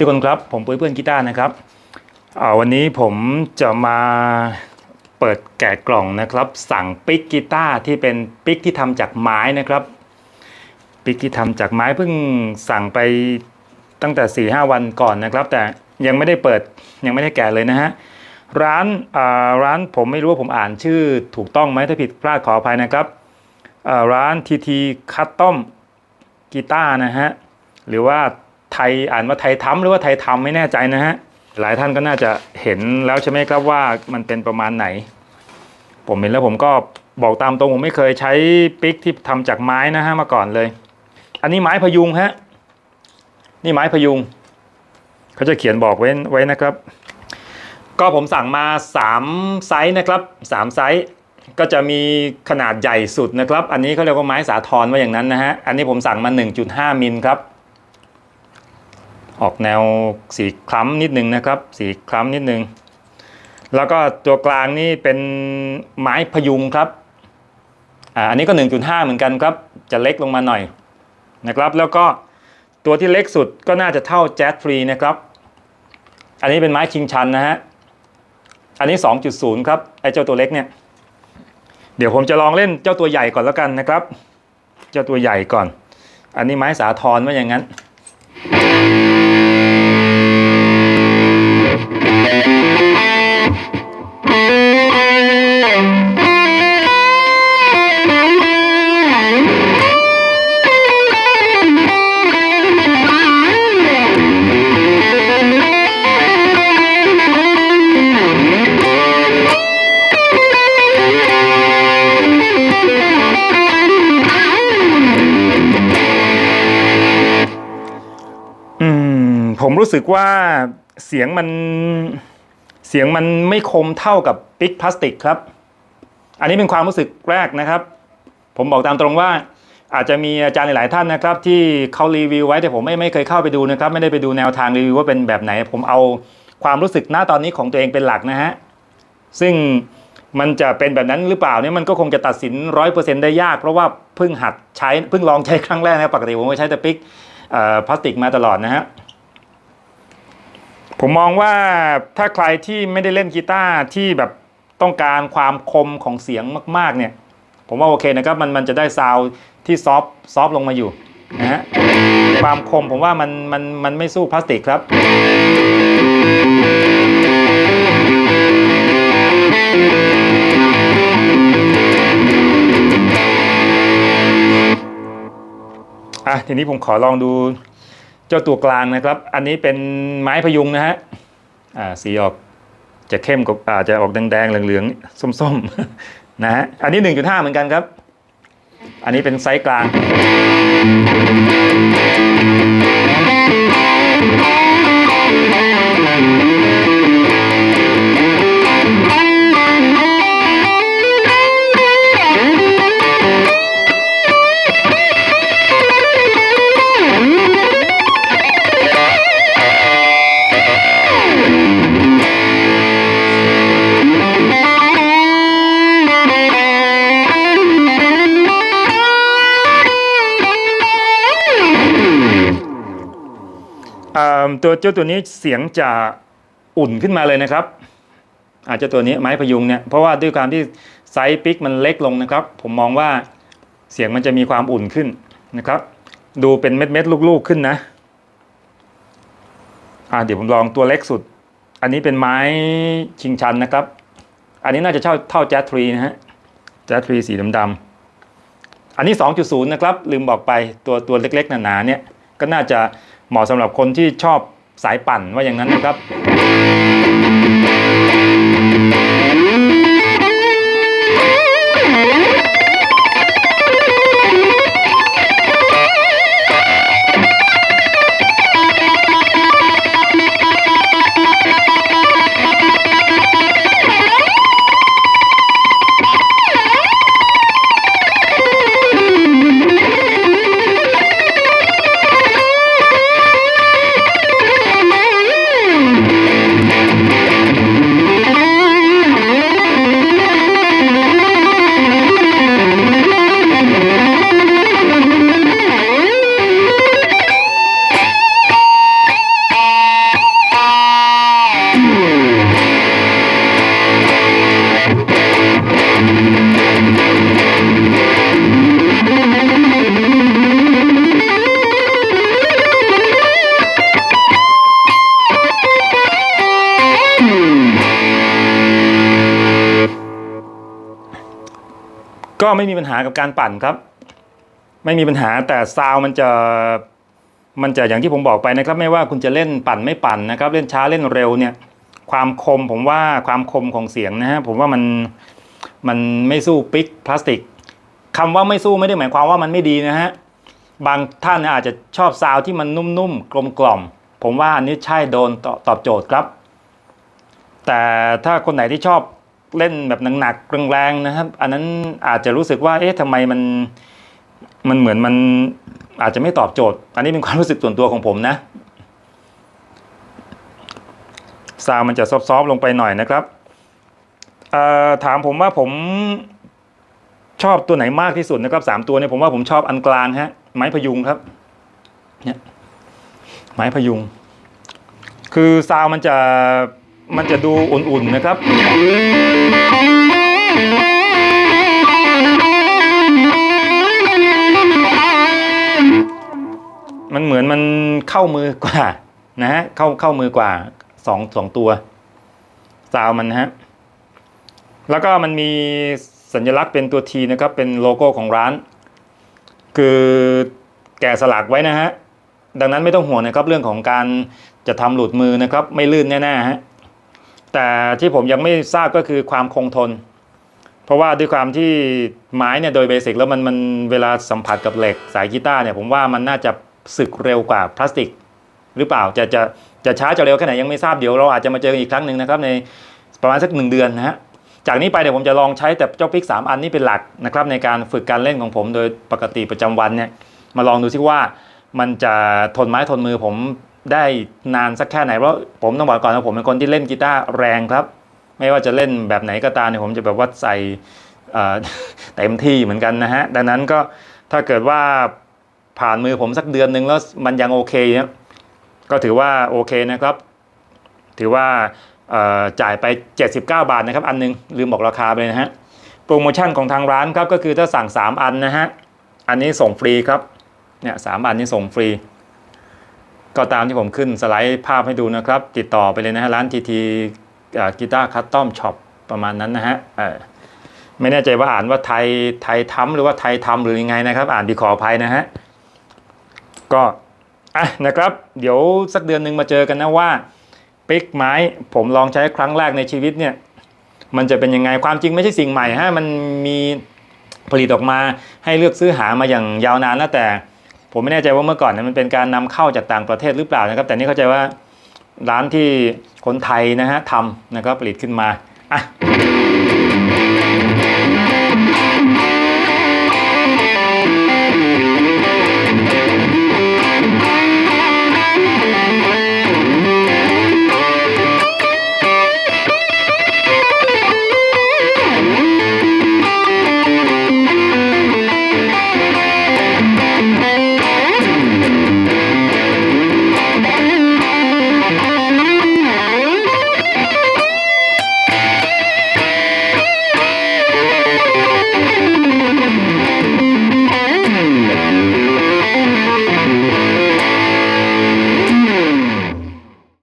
ีทุกคนครับ ผมปุ้ยเพื่อนกีตาร์นะครับวันนี้ผมจะมาเปิดแกะกล่องนะครับ สั่งปิกกีตาร์ที่เป็นปิกที่ทำจากไม้นะครับปิกที่ทำจากไม้เพิ่งสั่งไปตั้งแต่4ีหวันก่อนนะครับ แต่ยังไม่ได้เปิดยังไม่ได้แกะเลยนะฮะร้านร้านผมไม่รู้ว่าผมอ่านชื่อถูกต้องไหมถ้าผิดพลาดขออภัยนะครับร้านทีทีคัตตอมกีตาร์นะฮะหรือว่า ไทยอ่านว่าไทยทำหรือว่าไทยทำไม่แน่ใจนะฮะหลายท่านก็น่าจะเห็นแล้วใช่ไหมครับว่ามันเป็นประมาณไหน ผมเห็นแล้วผมก็บอกตามตรงผมไม่เคยใช้ปิกที่ทำจากไม้นะฮะมาก่อนเลย อันนี้ไม้พยุงฮะนี่ไม้พยุงเขาจะเขียนบอกไว้ไว้นะครับ ก็ผมสั่งมา 3 ไซส์นะครับ 3 ไซส์ก็จะมีขนาดใหญ่สุดนะครับ อันนี้เขาเรียกว่าไม้สาทรว่าอย่างนั้นนะฮะอันนี้ผมสั่งมา 1.5 มิลครับ ออกแนวสีคล้ำนิดนึงนะครับ สีคล้ำนิดนึง แล้วก็ตัวกลางนี่เป็นไม้พยุงครับอ่าอันนี้ก็ 1.5 เหมือนกันครับ จะเล็กลงมาหน่อยนะครับ แล้วก็ตัวที่เล็กสุดก็น่าจะเท่าแจ๊สฟรีนะครับ อันนี้เป็นไม้ชิงชันนะฮะ อันนี้ 2.0 ครับ ไอ้เจ้าตัวเล็กเนี่ย เดี๋ยวผมจะลองเล่นเจ้าตัวใหญ่ก่อนแล้วกันนะครับ เจ้าตัวใหญ่ก่อน อันนี้ไม้สาทรว่าอย่างนั้น รู้สึกว่าเสียงมันเสียงมันไม่คมเท่ากับปิกพลาสติกครับ อันนี้เป็นความรู้สึกแรกนะครับ ผมบอกตามตรงว่าอาจจะมีอาจารย์หลายท่านนะครับ ที่เขารีวิวไว้แต่ผมไม่ไม่เคยเข้าไปดูนะครับ ไม่ได้ไปดูแนวทางรีวิวว่าเป็นแบบไหน ผมเอาความรู้สึกหน้าตอนนี้ของตัวเองเป็นหลักนะฮะซึ่งมันจะเป็นแบบนั้นหรือเปล่าเนี่ยมันก็คงจะตัดสินร้อยเปอร์เซ็นต์ได้ยาก เพราะว่าเพิ่งหัดใช้เพิ่งลองใช้ครั้งแรกนะปกติผมก็ใช้แต่ปิกพลาสติกมาตลอดนะฮะ ผมมองว่าถ้าใครที่ไม่ได้เล่นกีตาร์ที่แบบต้องการความคมของเสียงมาก ๆ เนี่ย ผมว่าโอเคนะครับมันมันจะได้ซาวที่ซอฟซอฟลงมาอยู่นะฮะความคมผมว่ามันมันมันไม่สู้พลาสติกครับอะทีนี้ผมขอลองดู เจ้าตัวกลางนะครับ อันนี้เป็นไม้พยุงนะฮะอ่าสีออกจะเข้มกว่าอาจจะออกแดงๆเหลืองๆส้มๆนะฮะอันนี้ 1.5 เหมือนกันครับ อันนี้เป็นไซส์กลาง ตัวเจ้าตัวนี้เสียงจะอุ่นขึ้นมาเลยนะครับ อาจจะตัวนี้ไม้พยุงเนี่ยเพราะว่าด้วยการที่ไซส์ปิกมันเล็กลงนะครับ ผมมองว่าเสียงมันจะมีความอุ่นขึ้นนะครับ ดูเป็นเม็ดเม็ดๆลูกๆขึ้นนะอ่าเดี๋ยวผมลองตัวเล็กสุด อันนี้เป็นไม้ชิงชันนะครับ อันนี้น่าจะเท่าเท่าแจ๊ทรีนะฮะแจ๊ทรีสีดำๆอันนี้ 2.0 นะครับ ลืมบอกไปตัวตัวเล็กๆหนาๆเนี่ยก็น่าจะ เหมาะสำหรับคนที่ชอบสายปั่นว่าอย่างนั้นนะครับ ไม่มีปัญหากับการปั่นครับ ไม่มีปัญหาแต่ซาวมันจะมันจะอย่างที่ผมบอกไปนะครับ ไม่ว่าคุณจะเล่นปั่นไม่ปั่นนะครับ เล่นช้าเล่นเร็วเนี่ย ความคมผมว่าความคมของเสียงนะฮะผมว่ามันมันไม่สู้ปิกพลาสติกคำว่าไม่สู้ไม่ได้หมายความว่ามันไม่ดีนะฮะบางท่านอาจจะชอบซาวที่มันนุ่มๆกลมๆผมว่าอันนี้ใช่โดนตตอบโจทย์ครับ แต่ถ้าคนไหนที่ชอบ เล่นแบบหนักๆแรงๆนะครับ อันนั้นอาจจะรู้สึกว่า เอ๊ะทำไมมันมันเหมือนมันอาจจะไม่ตอบโจทย์ อันนี้เป็นความรู้สึกส่วนตัวของผมนะซาวมันจะซอฟๆลงไปหน่อยนะครับถามผมว่าผมชอบตัวไหนมากที่สุดนะครับสามตัวเนี่ยผมว่าผมชอบอันกลางฮะไม้พยุงครับเนี่ยไม้พยุง คือซาวมันจะ มันจะดูอุ่นๆนะครับ มันเหมือนมันเข้ามือกว่านะฮะเข้าเข้ามือกว่าสองสองตัวซาวมันนะฮะแล้วก็มันมีสัญลักษณ์เป็นตัวทีนะครับ เป็นโลโก้ของร้าน คือแกะสลักไว้นะฮะดังนั้นไม่ต้องห่วงนะครับเรื่องของการจะทำหลุดมือนะครับ ไม่ลื่นแน่ๆฮะ แต่ที่ผมยังไม่ทราบก็คือความคงทน เพราะว่าด้วยความที่ไม้เนี่ยโดยเบสิกแล้วมันมันเวลาสัมผัสกับเหล็กสายกีตาร์เนี่ยผมว่ามันน่าจะสึกเร็วกว่าพลาสติก หรือเปล่าจะจะจะช้าจะเร็วแค่ไหนยังไม่ทราบเดี๋ยวเราอาจจะมาเจอกันอีกครั้งหนึ่งนะครับในประมาณสักหนึ่งเดือนนะฮะจากนี้ไปเดี๋ยวผมจะลองใช้แต่เจ้าปิกสามอันนี้เป็นหลักนะครับในการฝึกการเล่นของผมโดยปกติประจำวันเนี่ยมาลองดูซิว่ามันจะทนไม้ทนมือผม ได้นานสักแค่ไหน เพราะผมต้องบอกก่อนว่าผมเป็นคนที่เล่นกีตาร์แรงครับ ไม่ว่าจะเล่นแบบไหนก็ตามเนี่ยผมจะแบบว่าใส่เต็มที่เหมือนกันนะฮะ ดังนั้นก็ถ้าเกิดว่าผ่านมือผมสักเดือนหนึ่งแล้วมันยังโอเคเนี่ยก็ถือว่าโอเคนะครับ ถือว่าจ่ายไป 79 บาทนะครับ อันหนึง ลืมบอกราคาไปเลยนะฮะ โปรโมชั่นของทางร้านครับ ก็คือถ้าสั่ง 3 อันนะฮะ อันนี้ส่งฟรีครับ เนี่ยสามอันนี้ส่งฟรี ก็ตามที่ผมขึ้นสไลด์ภาพให้ดูนะครับ ติดต่อไปเลยนะฮะร้านทีทีกีตาร์คัสตอมช็อปประมาณนั้นนะฮะไม่แน่ใจว่าอ่านว่าไทยไทยทำหรือว่าไทยทำหรือยังไงนะครับ อ่านดีขออภัยนะฮะก็อะนะครับ เดี๋ยวสักเดือนหนึ่งมาเจอกันนะว่าปิกไม้ผมลองใช้ครั้งแรกในชีวิตเนี่ยมันจะเป็นยังไงความจริงไม่ใช่สิ่งใหม่ฮะมันมีผลิตออกมาให้เลือกซื้อหามาอย่างยาวนานแล้วแต่ ผมไม่แน่ใจว่าเมื่อก่อนนมันเป็นการนำเข้าจากต่างประเทศหรือเปล่านะครับ แต่นี่เข้าใจว่าร้านที่คนไทยนะฮะทำนะครับผลิตขึ้นมาอะ